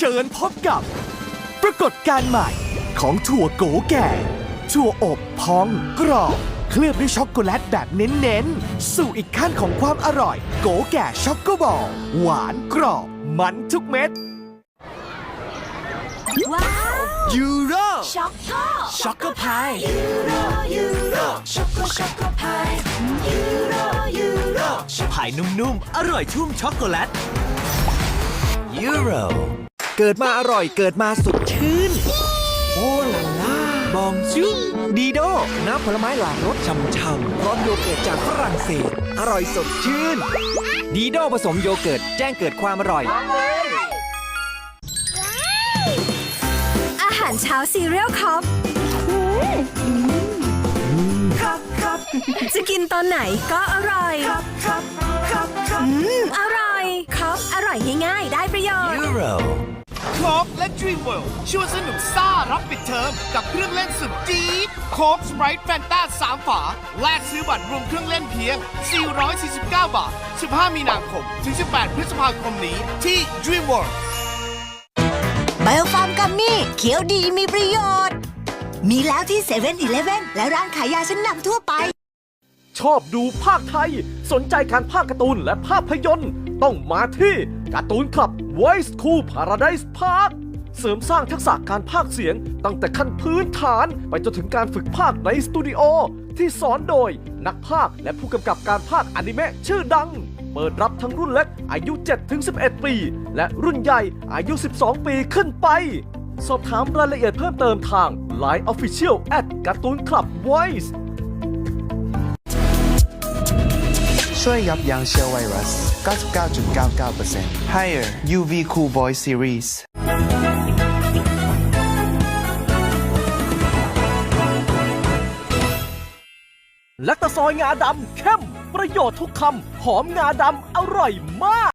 ชิญพบกับ ปรากฏการณ์ใหม่ของถั่วโกแก่ ถั่วอบพองกรอบ เคลือบด้วยช็อกโกแลตแบบเน้นๆ สู่อีกขั้นของความอร่อย โกแก่ช็อกโกบอลหวานกรอบ มันทุกเม็ด ว้าว ยูโร ช็อกโกช็อกโกพาย ยูโรยูโรช็อกโกช็อกโกพายยูโรยูโรพายนุ่มๆ อร่อยชุ่มช็อกโกแลตยูโร เกิดมาอร่อยเกิดมาสดชื่น โอ้ลาล่าบองจุดีโดน้ำผลไม้หลากรสช่ำๆพร้อมโยเกิร์ตจากฝรั่งเศส อร่อยสดชื่น ดีโดผสมโยเกิร์ตแจ้งเกิดความอร่อย อาหารเช้าซีเรียลครับครับครับจะกินตอนไหนก็อร่อยครับครับครับอืมอร่อยครับอร่อยง่ายๆ ได้ประโยชน์ยู โรโค้กและ Dream World ชวนสนุกซ่ารับปิดเทอมกับเครื่องเล่นสุดจี๊ดโค้กสไปร์แฟนตา3ฝา แลกซื้อบัตรรวมเครื่องเล่นเพียง 449 บาท 15 มีนาคม ถึง 18 พฤษภาคมนี้ที่ Dream World ไบโอฟาร์มกัมมี่เขียวดีมีประโยชน์ มีแล้วที่เซเว่นอีเลฟเว่นและร้านขายยาชั้นนำทั่วไป ชอบดูภาคไทย สนใจการภาคการ์ตูนและภาพยนตร์ ต้องมาที่ การ์ตูนคลับ Voice Cool Paradise Park เสริมสร้างทักษะการภาคเสียงตั้งแต่ขั้นพื้นฐานไปจนถึงการฝึกภาคในสตูดิโอ ที่สอนโดยนักภาคและผู้กำกับการภาคอนิเมะชื่อดัง เปิดรับทั้งรุ่นเล็กอายุ 7-11 ปี และรุ่นใหญ่อายุ 12 ปีขึ้นไป สอบถามรายละเอียดเพิ่มเติมทาง Line Official at การ์ตูนคลับ Voice ช่วยยับยั้งเชื้อไวรัส 99.99% Higher UV Cool Boy Series และตะซอยงาดำเข้มประโยชน์ทุกคำ หอมงาดำอร่อยมาก